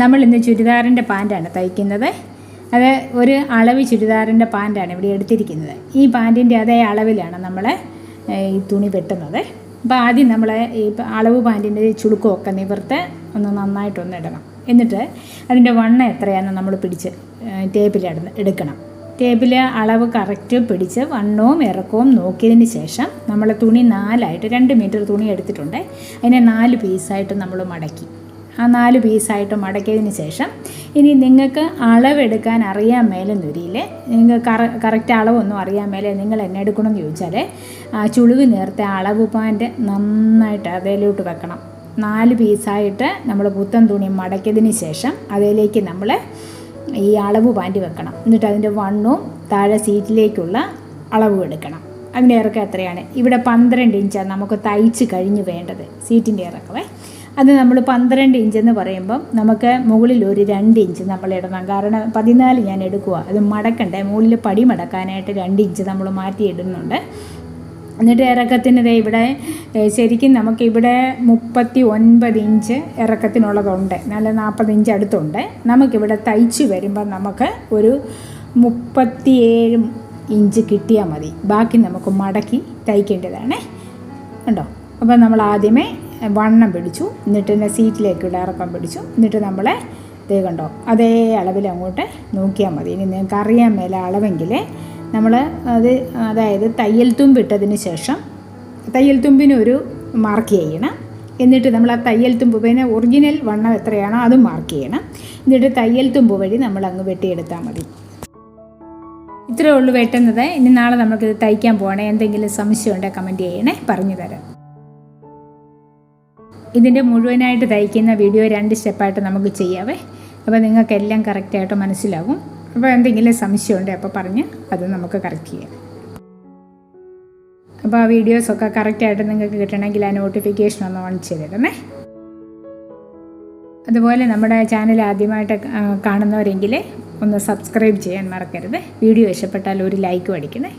നമ്മൾ ഇന്ന് ചുരിദാറിന്റെ പാന്റാണ് തയ്ക്കുന്നത്. അത് ഒരു അളവ് ചുരിദാറിന്റെ പാന്റാണ് ഇവിടെ എടുത്തിരിക്കുന്നത്. ഈ പാന്റിന്റെ അതേ അളവിലാണ് നമ്മൾ ഈ തുണി വെട്ടുന്നത്. അപ്പോൾ ആദ്യം നമ്മൾ ഈ അളവ് പാന്റിന്റെ ചുളുക്കമൊക്കെ നിവർത്ത് ഒന്ന് നന്നായിട്ടൊന്ന് ഇടണം. എന്നിട്ട് അതിന്റെ വണ്ണം എത്രയാണെന്ന് നമ്മൾ പിടിച്ച് ടേപ്പിൽ എടുക്കണം. ടേപ്പിൽ അളവ് കറക്റ്റ് പിടിച്ച് വണ്ണവും ഇറക്കവും നോക്കിയതിന് ശേഷം നമ്മൾ തുണി നാലായിട്ട് രണ്ട് മീറ്റർ തുണി എടുത്തിട്ടുണ്ട്. അതിനെ നാല് പീസായിട്ട് നമ്മൾ മടക്കി. ആ നാല് പീസായിട്ട് മടക്കിയതിന് ശേഷം ഇനി നിങ്ങൾക്ക് അളവെടുക്കാൻ അറിയാൻ മേലെന്നൊരിയിൽ നിങ്ങൾക്ക് കറ കറക്റ്റ് അളവൊന്നും അറിയാൻ മേലെ നിങ്ങൾ എന്നെ എടുക്കണമെന്ന് ചോദിച്ചാൽ ആ ചുളിവ് നേർത്ത അളവ് പാന്റ് നന്നായിട്ട് അതിലോട്ട് വെക്കണം. നാല് പീസായിട്ട് നമ്മൾ പുത്തൻ തുണി മടക്കിയതിന് ശേഷം അതിലേക്ക് നമ്മൾ ഈ അളവ് പാന്റ് വെക്കണം. എന്നിട്ട് അതിന്റെ വണ്ണവും താഴെ സീറ്റിലേക്കുള്ള അളവ് എടുക്കണം. അതിന്റെ ഇറക്കം എത്രയാണ്? ഇവിടെ പന്ത്രണ്ട് ഇഞ്ചാണ് നമുക്ക് തയ്ച്ച് കഴിഞ്ഞ് വേണ്ടത്. സീറ്റിന്റെ ഇറക്കമേ. അത് നമ്മൾ പന്ത്രണ്ട് ഇഞ്ച് എന്ന് പറയുമ്പം നമുക്ക് മുകളിൽ ഒരു രണ്ട് ഇഞ്ച് നമ്മൾ ഇടണം. കാരണം പതിനാല് ഞാൻ എടുക്കുക അത് മടക്കണ്ടേ. മുകളിൽ പടി മടക്കാനായിട്ട് രണ്ട് ഇഞ്ച് നമ്മൾ മാറ്റി ഇടുന്നുണ്ട്. എന്നിട്ട് ഇറക്കത്തിന് ദേ ഇവിടെ ശരിക്കും നമുക്കിവിടെ മുപ്പത്തി ഒൻപത് ഇഞ്ച് ഇറക്കത്തിനുള്ളതുണ്ട്. നല്ല നാൽപ്പത് ഇഞ്ച് അടുത്തുണ്ട്. നമുക്കിവിടെ തയ്ച്ച് വരുമ്പോൾ നമുക്ക് ഒരു മുപ്പത്തിയേഴ് ഇഞ്ച് കിട്ടിയാൽ മതി. ബാക്കി നമുക്ക് മടക്കി തയ്ക്കേണ്ടതാണ്. ഉണ്ടോ അപ്പോൾ നമ്മൾ ആദ്യമേ വണ്ണം പിടിച്ചു. എന്നിട്ട് തന്നെ സീറ്റിലേക്കുള്ള ഇറക്കം പിടിച്ചു. എന്നിട്ട് നമ്മളെ ഇതേ കണ്ടോ അതേ അളവിൽ അങ്ങോട്ട് നോക്കിയാൽ മതി. ഇനി നിങ്ങൾക്ക് അറിയാൻ മേലെ അളവെങ്കിൽ നമ്മൾ അത് അതായത് തയ്യൽ തുമ്പിട്ടതിന് ശേഷം തയ്യൽ തുമ്പിനൊരു മാർക്ക് ചെയ്യണം. എന്നിട്ട് നമ്മൾ ആ തയ്യൽ തുമ്പ് പിന്നെ ഒറിജിനൽ വണ്ണം എത്രയാണോ അതും മാർക്ക് ചെയ്യണം. എന്നിട്ട് തയ്യൽ തുമ്പ് വഴി നമ്മൾ അങ്ങ് വെട്ടിയെടുത്താൽ മതി. ഇത്രയേ ഉള്ളൂ വെട്ടുന്നത്. ഇനി നാളെ നമുക്കിത് തയ്ക്കാൻ പോകണേ എന്തെങ്കിലും സംശയം ഉണ്ടെങ്കിൽ കമന്റ് ചെയ്യണേ. പറഞ്ഞു തരാം ഇതിന്റെ മുഴുവനായിട്ട് തയ്ക്കുന്ന വീഡിയോ രണ്ട് സ്റ്റെപ്പായിട്ട് നമുക്ക് ചെയ്യാവേ. അപ്പോൾ നിങ്ങൾക്ക് എല്ലാം കറക്റ്റായിട്ട് മനസ്സിലാകും അപ്പോൾ എന്തെങ്കിലും സംശയം ഉണ്ടെങ്കിൽ അപ്പോൾ പറഞ്ഞ് അത് നമുക്ക് കറക്റ്റ് ചെയ്യാം. അപ്പോൾ ആ വീഡിയോസൊക്കെ കറക്റ്റായിട്ട് നിങ്ങൾക്ക് കിട്ടണമെങ്കിൽ ആ നോട്ടിഫിക്കേഷൻ ഒന്ന് ഓൺ ചെയ്തിടണേ അതുപോലെ നമ്മുടെ ചാനൽ ആദ്യമായിട്ട് കാണുന്നവരെങ്കിൽ ഒന്ന് സബ്സ്ക്രൈബ് ചെയ്യാൻ മറക്കരുത്. വീഡിയോ ഇഷ്ടപ്പെട്ടാൽ ഒരു ലൈക്ക് അടിക്കണേ.